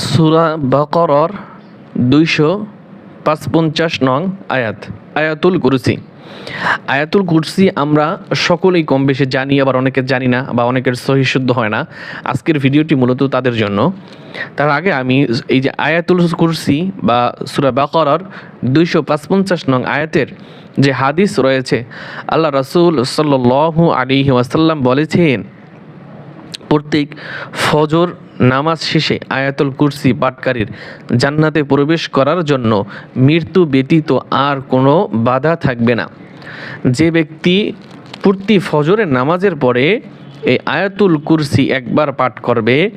সুরা বকরর দুইশো পাঁচপঞ্চাশ নং আয়াত, আয়াতুল কুরসি। আয়াতুল কুরসি আমরা সকলেই কম বেশি জানি, আবার অনেকে জানি না বা অনেকের সহিশুদ্ধ হয় না। আজকের ভিডিওটি মূলত তাদের জন্য। তার আগে আমি এই যে আয়াতুল কুরসি বা সুরা বাকরর দুইশো পাঁচপঞ্চাশ নং আয়াতের যে হাদিস রয়েছে, আল্লাহ রসুল সাল্লু আলী ওয়াসাল্লাম বলেছেন, প্রত্যেক ফজর নামাজ শেষে আয়াতুল কুরসি পাটকারীর জান্নাতে প্রবেশ করার জন্য মৃত্যু ব্যতীত আর কোনো বাধা থাকবে না। যে ব্যক্তি পূর্তি ফজরের নামাজের পরে এই আয়াতুল কুরসি একবার পাঠ করবে,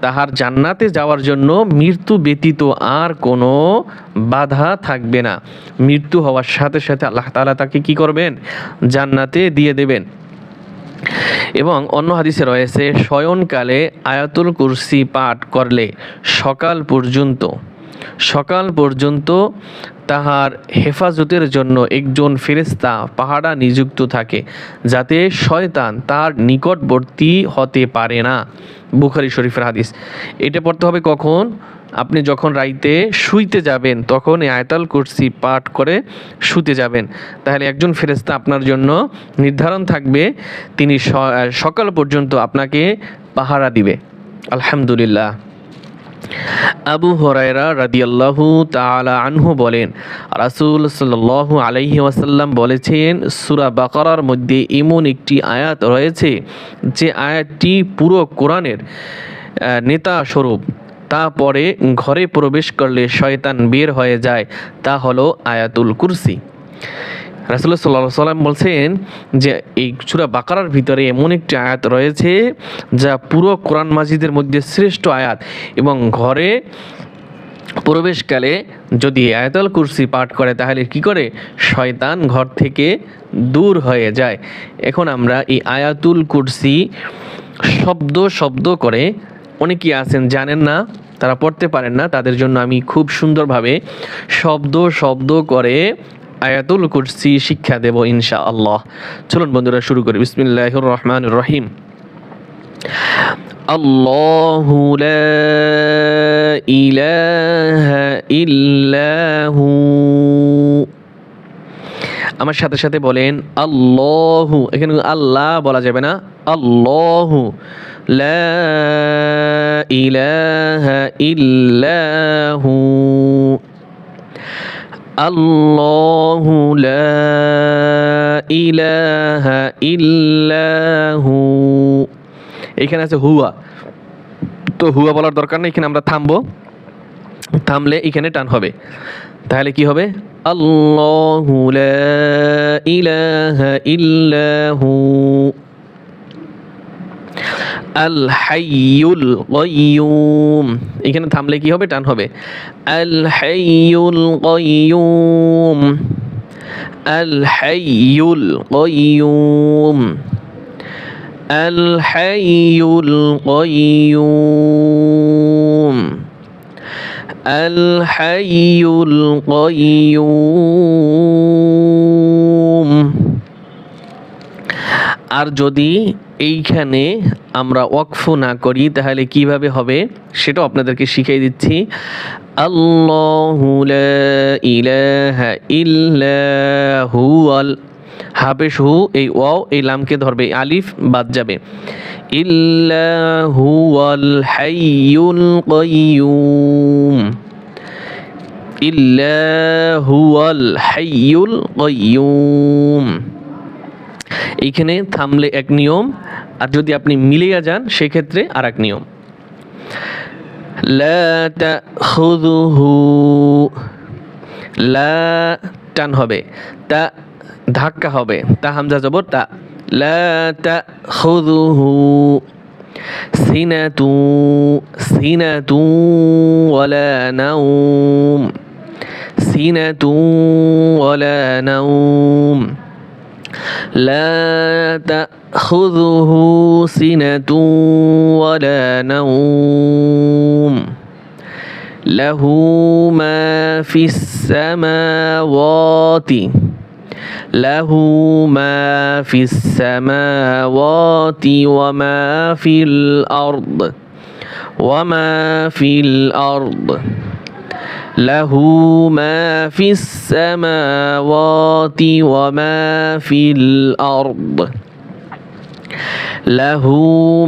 তাহার জান্নাতে যাওয়ার জন্য মৃত্যু ব্যতীত আর কোনো বাধা থাকবে না। মৃত্যু হওয়ার সাথে সাথে আল্লাহ তালা তাকে কি করবেন? জান্নাতে দিয়ে দেবেন। এবং অন্য হাদিসে রয়েছে শয়নকালে আয়াতুল কুরসি পাঠ করলে সকাল পর্যন্ত। সকাল পর্যন্ত তাহার হেফাজতের জন্য একজন ফেরেস্তা পাহাড়া নিযুক্ত থাকে, যাতে শয়তান তার নিকটবর্তী হতে পারে না। বুখারি শরীফের হাদিস। এটা পড়তে হবে কখন? আপনি যখন রাইতে শুইতে যাবেন, তখন এই আয়তাল কুরসি পাঠ করে শুতে যাবেন। তাহলে একজন ফেরেস্তা আপনার জন্য নির্ধারণ থাকবে, তিনি সকাল পর্যন্ত আপনাকে পাহারা দিবে। আলহামদুলিল্লাহ। আবু হরাইরা রাদিয়াল্লাহু তাআলা আনহু বলেন, রাসূল সাল্লাল্লাহু আলাইহি ওয়াসাল্লাম বলেছেন, সুরা বাকারার মধ্যে এমন একটি আয়াত রয়েছে, যে আয়াতটি পুরো কোরআনের নেতা স্বরূপ তারপরে ঘরে প্রবেশ করলে শয়তান বের হয়ে যায়, তা হলো আয়াতুল কুরসি। রাসুল্লাহ সাল্লাহ সাল্লাম বলছেন যে এই সুরা বাকারার ভিতরে এমন একটি আয়াত রয়েছে যা পুরো কোরআন মাজিদের মধ্যে শ্রেষ্ঠ আয়াত এবং ঘরে প্রবেশকালে যদি আয়াতুল কুরসি পাঠ করে তাহলে কি করে? শয়তান ঘর থেকে দূর হয়ে যায়। এখন আমরা এই আয়াতুল কুরসি শব্দ শব্দ করে অনেকেই আছেন, জানেন না, তারা পড়তে পারেন না, তাদের জন্য আমি খুব সুন্দরভাবে শব্দ শব্দ করে আয়াতুল কুরসি শিক্ষা দেব ইনশা আল্লাহ চলুন বন্ধুরা শুরু করি বিসমিল্লাহির রহমানির রহিম الله لا إله إلا هو আমার সাথে সাথে বলেন আল্লাহু এখানে আল্লাহ বলা যাবে না আল্লাহু লা ইলাহা ইল্লাহু আল্লাহু লা ইলাহা ইল্লাহু। এখানে আছে হুয়া। তো হুয়া বলার দরকার নেই, এখানে আমরা থামবো। থামলে এখানে টান হবে। তাহলে কি হবে? আল্লাহু লা ইলাহা ইল্লাহু। আল হাইয়ুল কয়ুম এখানে থামলে কি হবে? টান হবে। আল হাইয়ুল কয়ুম আল হাইয়ুল কয়ুম আল হাইয়ুল কয়ুম আল হাইয়ুল কয়ুম আর যদি এইখানে আমরা ওয়াকফ না করি, তাহলে কীভাবে হবে? সেটাও আপনাদেরকে শিখিয়ে দিচ্ছি। আল্লাহু লা ইলাহা ইল্লা হুয়াল হাফেশ হু, এই ওয়াও, এই লামকে ধরবে, আলিফ, বাদ যাবে। ইল্লা হুয়াল হাইয়ুল কাইয়ুম ইল্লা হুয়াল হাইয়ুল কাইয়ুম। এইখানে থামলে এক নিয়ম, আর যদি আপনি মিলিয়ে যান, সেক্ষেত্রে আর এক নিয়ম। লা টান হবে, তা ধাক্কা হবে, তা হামজা জবর, তা লা সিনাতু ওয়ালা নাউম সিনাতু ওয়ালা নাউম لا تأخذه سنة ولا نوم. له ما في السماوات. له ما في السماوات وما في الأرض. وما في الأرض. له ما في السماوات وما في الأرض. له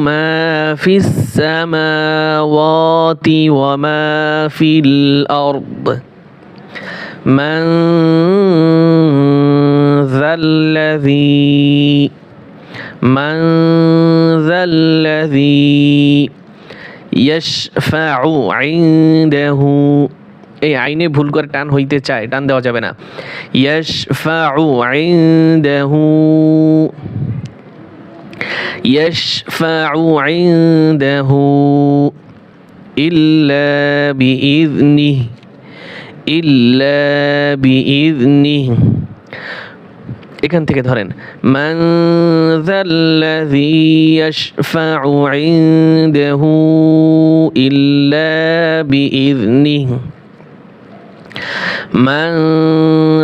ما في السماوات وما في الأرض. من ذا الذي من ذا الذي ইয়াশফাউ ইনদাহু এই আইনে ভুল করে টান হইতে চায়, টান দেওয়া যাবে না। ইয়াশফাউ ইনদাহু ইয়াশফাউ ইনদাহু ইল্লা বিইذনিহি ইল্লা বিইذনিহি এখান থেকে ধরেন মানজাল্লাযীয়াশফা'উ ইল্লা বিইযনিহি من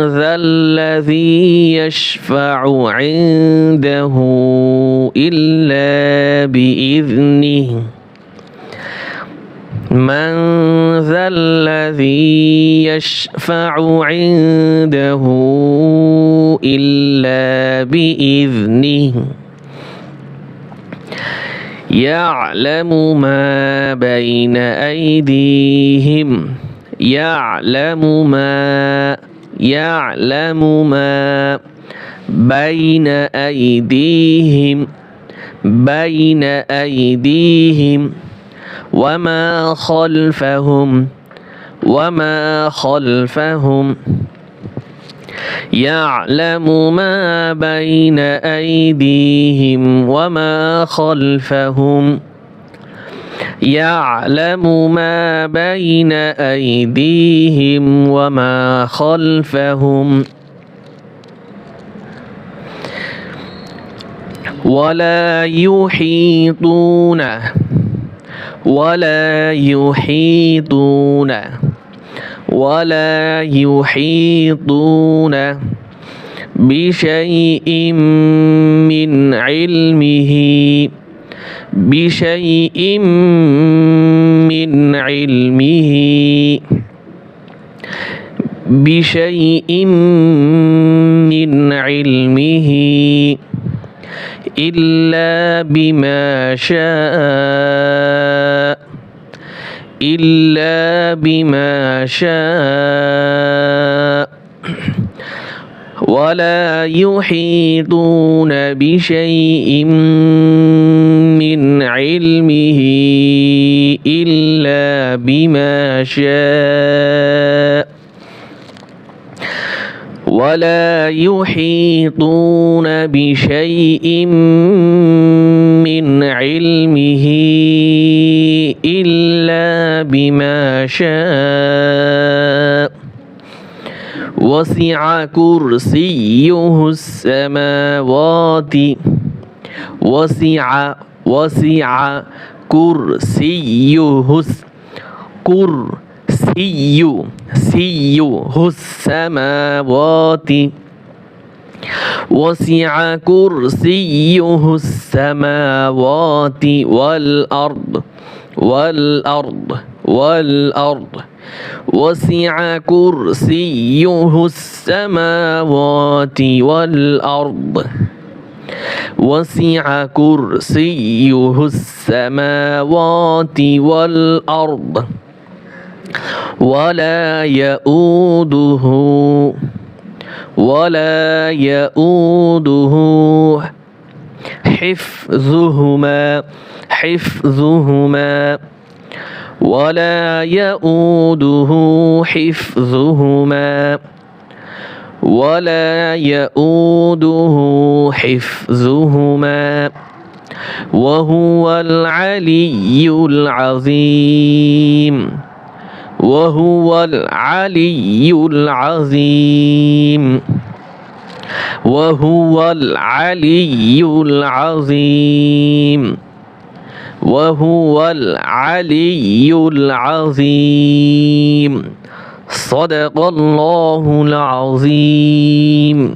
ذا الذي يشفع عنده إلا بإذنه من ذا الذي يشفع عنده إلا بإذنه يعلم ما بين أيديهم يعلم ما يعلم ما بين أيديهم بين أيديهم. وما خلفهم وما خلفهم يعلم ما بين أيديهم وما خلفهم يعلم ما بين أيديهم وما خلفهم ولا يحيطون ولا يحيطون ولا يحيطون بشيء من علمه بشيء من علمه بشيء من علمه إلا بما شاء إلا بما شاء. ولا يحيطون بشيء من علمه إلا بما شاء. ولا يحيطون بشيء من علمه إلا بما شاء. وسع كرسيه السماوات. وسع وسع كرسيه الس- كرسي سيه السماوات. وسع كرسيه السماوات والأرض والأرض والأرض. وسع كرسيه السماوات والأرض. وسع كرسيه السماوات والأرض. ولا يؤوده ولا يؤوده حفظهما حفظهما ولا يؤوده حفظهما ولا يؤوده حفظهما وهو العلي العظيم. وهو العلي العظيم. وهو العلي العظيم. وهو العلي العظيم. صدق الله العظيم.